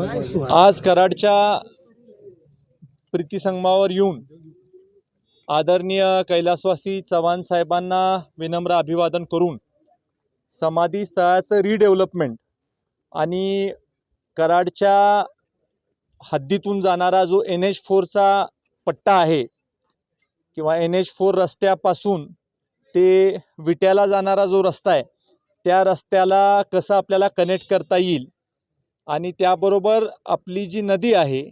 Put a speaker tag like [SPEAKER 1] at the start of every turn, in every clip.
[SPEAKER 1] आज कराडच्या प्रीतीसंगमावर येऊन आदरणीय कैलासवासी चव्हाण साहेबांना विनम्र अभिवादन करून समाधी स्थळाचं रिडेव्हलपमेंट आणि कराडच्या हद्दीतून जाणारा जो एन एच फोरचा पट्टा आहे किंवा एन एच फोर रस्त्यापासून ते विट्याला जाणारा जो रस्ता आहे त्या रस्त्याला कसं आपल्याला कनेक्ट करता येईल आणि त्याबरोबर आपली जी नदी आहे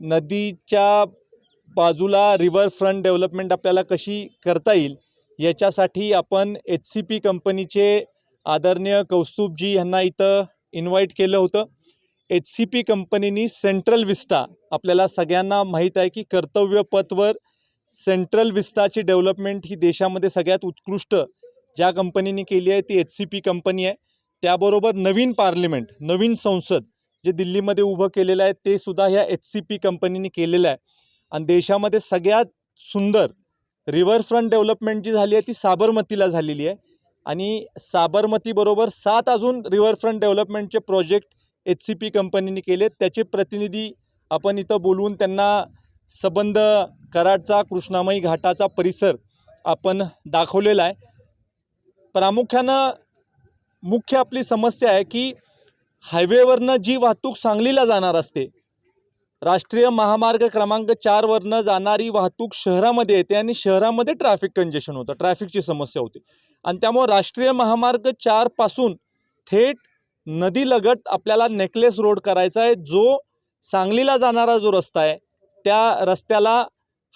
[SPEAKER 1] नदीच्या बाजूला रिव्हर फ्रंट डेव्हलपमेंट आपल्याला कशी करता येईल याच्यासाठी आपण एच सी पी कंपनीचे आदरणीय कौस्तुभजी यांना इथं इन्व्हाइट केलं होतं. एच सी पी कंपनीनी सेंट्रल विस्टा आपल्याला सगळ्यांना माहीत आहे की कर्तव्य पथवर सेंट्रल विस्टाची डेव्हलपमेंट ही देशामध्ये सगळ्यात उत्कृष्ट ज्या कंपनीने केली आहे ती एच सी पी कंपनी आहे. त्याबरोबर नवीन पार्लिमेंट नवीन संसद जे दिल्लीमध्ये उभं केलेलं आहे ते सुद्धा ह्या एच सी पी कंपनीने केलेलं आहे. आणि देशामध्ये सगळ्यात सुंदर रिव्हरफ्रंट डेव्हलपमेंट जी झाली आहे ती साबरमतीला झालेली आहे. आणि साबरमतीबरोबर सात अजून रिव्हरफ्रंट डेव्हलपमेंटचे प्रोजेक्ट एच सी पी कंपनीने केले त्याचे प्रतिनिधी आपण इथं बोलवून त्यांना सबंध कराडचा कृष्णामाई घाटाचा परिसर आपण दाखवलेला आहे. प्रामुख्यानं मुख्य आपली समस्या आहे की हायवेवरनं जी वाहतूक सांगलीला जाणार असते राष्ट्रीय महामार्ग क्रमांक चारवरनं जाणारी वाहतूक शहरामध्ये येते आणि शहरामध्ये ट्रॅफिक कंजेशन होतं ट्रॅफिकची समस्या होती. आणि त्यामुळं राष्ट्रीय महामार्ग चारपासून थेट नदीलगत आपल्याला नेकलेस रोड करायचा आहे जो सांगलीला जाणारा जो रस्ता आहे त्या रस्त्याला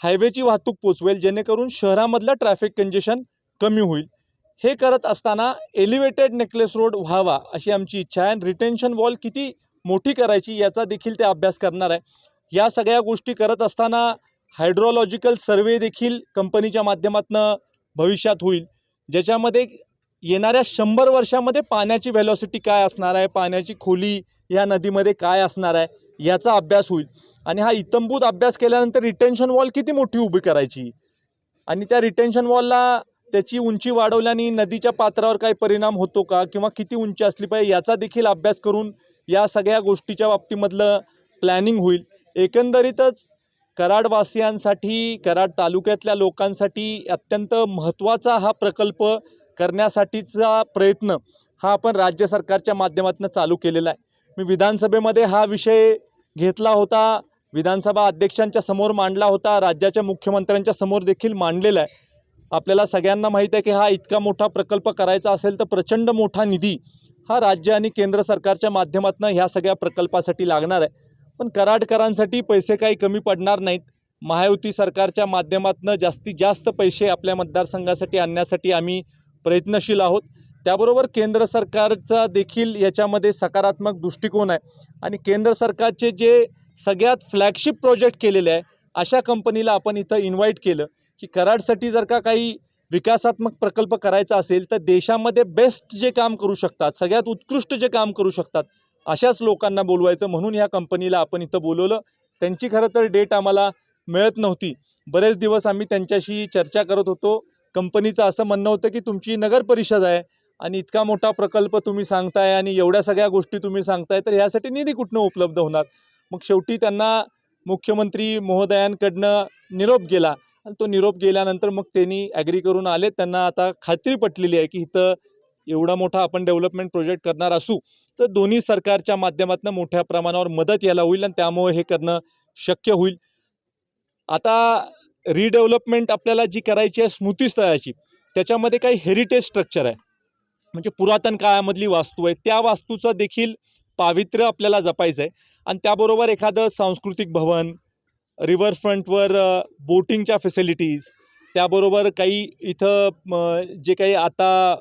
[SPEAKER 1] हायवेची वाहतूक पोचवेल जेणेकरून शहरामधलं ट्रॅफिक कंजेशन कमी होईल. हे करत असताना एलिव्हेटेड नेकलेस रोड व्हावा अशी आमची इच्छा आहे. रिटेन्शन वॉल किती मोठी करायची याचा देखील ते अभ्यास करणार आहे. या सगळ्या गोष्टी करत असताना हायड्रोलॉजिकल सर्वे देखील कंपनीच्या माध्यमातून भविष्यात होईल. ज्याच्यामध्ये येणाऱ्या शंभर वर्षामध्ये पाण्याची व्हॅलॉसिटी काय असणार आहे? पाण्याची खोली या नदीमध्ये काय असणार आहे? याचा अभ्यास होईल. आणि हा इतंभूत अभ्यास केल्यानंतर रिटेन्शन वॉल किती मोठी उभी करायची? आणि त्या रिटेन्शन वॉलला त्याची उंची वाढवल्याने नदीच्या पात्रावर काही परिणाम होतो का? किंवा किती उंची असली पाहिजे? याचा देखील अभ्यास करून या सगळ्या गोष्टीच्या बाबतीमधलं प्लॅनिंग होईल. एकंदरीतच कराडवासियांसाठी कराड तालुक्यातल्या लोकांसाठी अत्यंत महत्त्वाचा हा प्रकल्प करण्यासाठीचा प्रयत्न हा आपण राज्य सरकारच्या माध्यमातून चालू केलेला आहे. मी विधानसभेमध्ये हा विषय घेतला होता. विधानसभा अध्यक्षांच्या समोर मांडला होता. राज्याच्या मुख्यमंत्र्यांच्या समोर देखील मांडलेला आहे. आपल्याला सगळ्यांना माहीत आहे की हा इतका मोठा प्रकल्प करायचा असेल तर प्रचंड मोठा निधी हा राज्य आणि केंद्र सरकारच्या माध्यमातून ह्या सगळ्या प्रकल्पासाठी लागणार आहे. पण कराडकरांसाठी पैसे काही कमी पडणार नाहीत. महायुती सरकारच्या माध्यमातून जास्तीत जास्त पैसे आपल्या मतदारसंघासाठी आणण्यासाठी आम्ही प्रयत्नशील आहोत. त्याबरोबर केंद्र सरकारचा देखील याच्यामध्ये सकारात्मक दृष्टिकोन आहे. आणि केंद्र सरकारचे जे सगळ्यात फ्लॅगशिप प्रोजेक्ट केलेले आहे अशा कंपनीला आपण इथं इन्व्हाइट केलं. की कराडसाठी जर का काही विकासात्मक प्रकल्प करायचा असेल तर देशामध्ये बेस्ट जे काम करू शकतात सगळ्यात उत्कृष्ट जे काम करू शकतात अशाच लोकांना बोलवायचं. म्हणून ह्या कंपनीला आपण इथं बोलवलं. त्यांची खरं तर डेट आम्हाला मिळत नव्हती. बरेच दिवस आम्ही त्यांच्याशी चर्चा करत होतो. कंपनीचं असं म्हणणं होतं की तुमची नगर परिषद आहे आणि इतका मोठा प्रकल्प तुम्ही सांगताय आणि एवढ्या सगळ्या गोष्टी तुम्ही सांगताय तर ह्यासाठी निधी कुठनं उपलब्ध होणार? मग शेवटी त्यांना मुख्यमंत्री महोदयांकडनं निरोप गेला. आणि तो निरोप गेल्यानंतर मग त्यांनी ॲग्री करून आले. त्यांना आता खात्री पटलेली आहे की इथं एवढा मोठा आपण डेव्हलपमेंट प्रोजेक्ट करणार असू तर दोन्ही सरकारच्या माध्यमातून मोठ्या प्रमाणावर मदत यायला होईल आणि त्यामुळे हे करणं शक्य होईल. आता रिडेव्हलपमेंट आपल्याला जी करायची आहे स्मृतीस्थळाची त्याच्यामध्ये काही हेरिटेज स्ट्रक्चर आहे. म्हणजे पुरातन काळामधली वास्तू आहे त्या वास्तूचं देखील पावित्र्य आपल्याला जपायचं आहे आणि त्याबरोबर एखादं सांस्कृतिक भवन रिव्हरफ्रंटवर बोटिंगच्या फॅसिलिटीज त्याबरोबर काही इथं जे काही आता